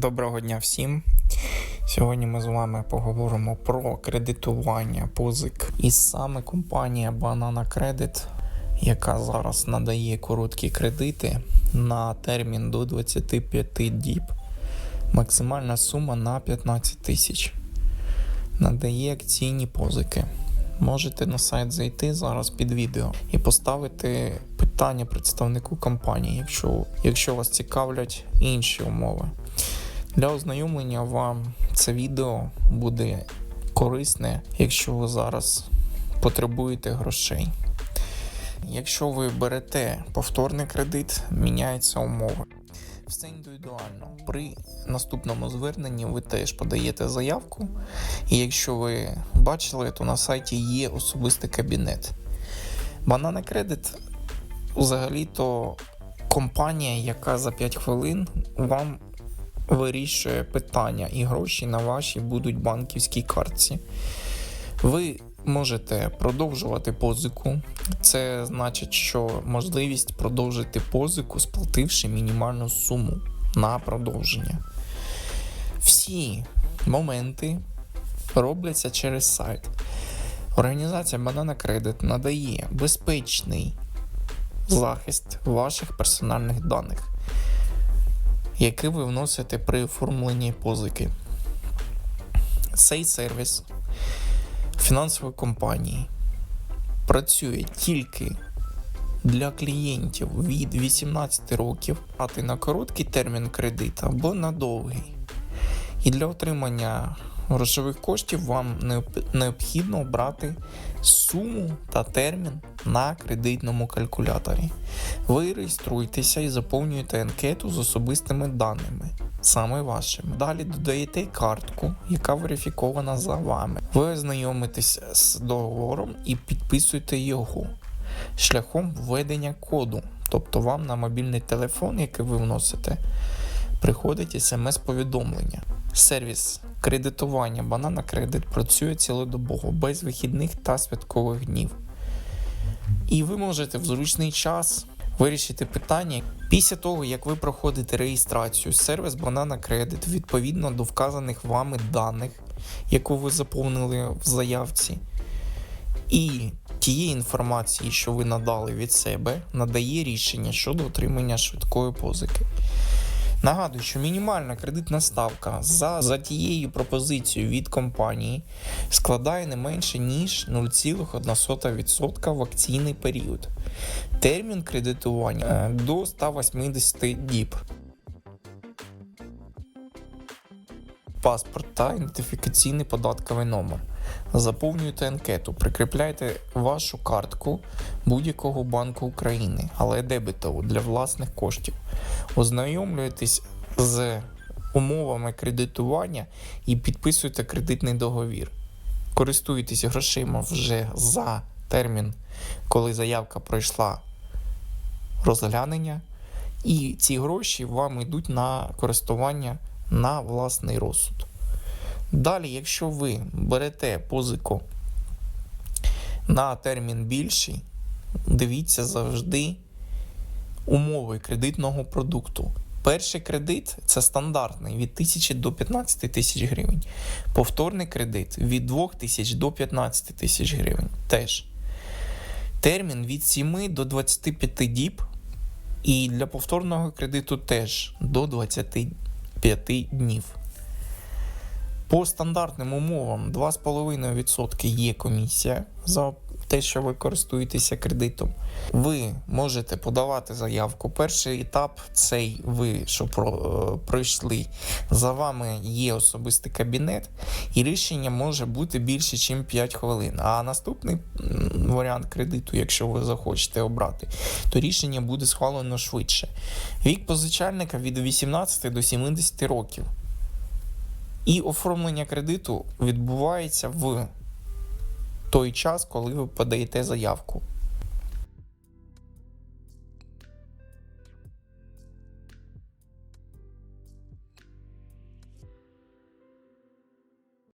Доброго дня всім. Сьогодні ми з вами поговоримо про кредитування позик. І саме компанія Banana Credit, яка зараз надає короткі кредити на термін до 25 діб. Максимальна сума на 15 тисяч. Надає акційні позики. Можете на сайт зайти зараз під відео і поставити питання представнику компанії, якщо, якщо вас цікавлять інші умови. Для ознайомлення вам це відео буде корисне, якщо ви зараз потребуєте грошей. Якщо ви берете повторний кредит, міняються умови. Все індивідуально. При наступному зверненні ви теж подаєте заявку, і якщо ви бачили, то на сайті є особистий кабінет. Banana Credit взагалі-то компанія, яка за 5 хвилин вам вирішує питання, і гроші на вашій будуть банківській картці. Ви можете продовжувати позику. Це значить, що можливість продовжити позику, сплативши мінімальну суму на продовження. Всі моменти робляться через сайт. Організація Banana Credit надає безпечний захист ваших персональних даних який ви вносите при оформленні позики. Цей сервіс фінансової компанії працює тільки для клієнтів від 18 років, а ти на короткий термін кредита або на довгий. І для отримання грошових коштів вам необхідно обрати суму та термін на кредитному калькуляторі. Ви реєструєтеся і заповнюєте анкету з особистими даними, саме вашими. Далі додаєте картку, яка верифікована за вами. Ви ознайомитесь з договором і підписуєте його шляхом введення коду. Тобто вам на мобільний телефон, який ви вносите, приходить смс-повідомлення. Сервіс кредитування Banana Credit працює цілодобово, без вихідних та святкових днів. І ви можете в зручний час вирішити питання після того, як ви проходите реєстрацію. Сервіс Banana Credit відповідно до вказаних вами даних, яку ви заповнили в заявці, і тієї інформації, що ви надали від себе, надає рішення щодо отримання швидкої позики. Нагадую, що мінімальна кредитна ставка за, за тією пропозицією від компанії складає не менше ніж 0,1% в акційний період. Термін кредитування е, до 180 діб. Паспорт та ідентифікаційний податковий номер. Заповнюєте анкету, прикріпляйте вашу картку будь-якого банку України, але дебетову для власних коштів. Ознайомлюєтесь з умовами кредитування і підписуєте кредитний договір. Користуєтесь грошима вже за термін, коли заявка пройшла розглянення, і ці гроші вам йдуть на користування на власний розсуд. Далі, якщо ви берете позику на термін більший, дивіться завжди умови кредитного продукту. Перший кредит це стандартний від 1000 до 15 тисяч гривень. Повторний кредит від 2000 до 15 тисяч гривень. Теж. Термін від 7 до 25 діб. І для повторного кредиту теж до 25 днів. По стандартним умовам 2,5% є комісія за те, що ви користуєтеся кредитом. Ви можете подавати заявку. Перший етап цей ви що е, пройшли. За вами є особистий кабінет, і рішення може бути більше, ніж 5 хвилин. А наступний варіант кредиту, якщо ви захочете обрати, то рішення буде схвалено швидше. Вік позичальника від 18 до 70 років. І оформлення кредиту відбувається в той час, коли ви подаєте заявку.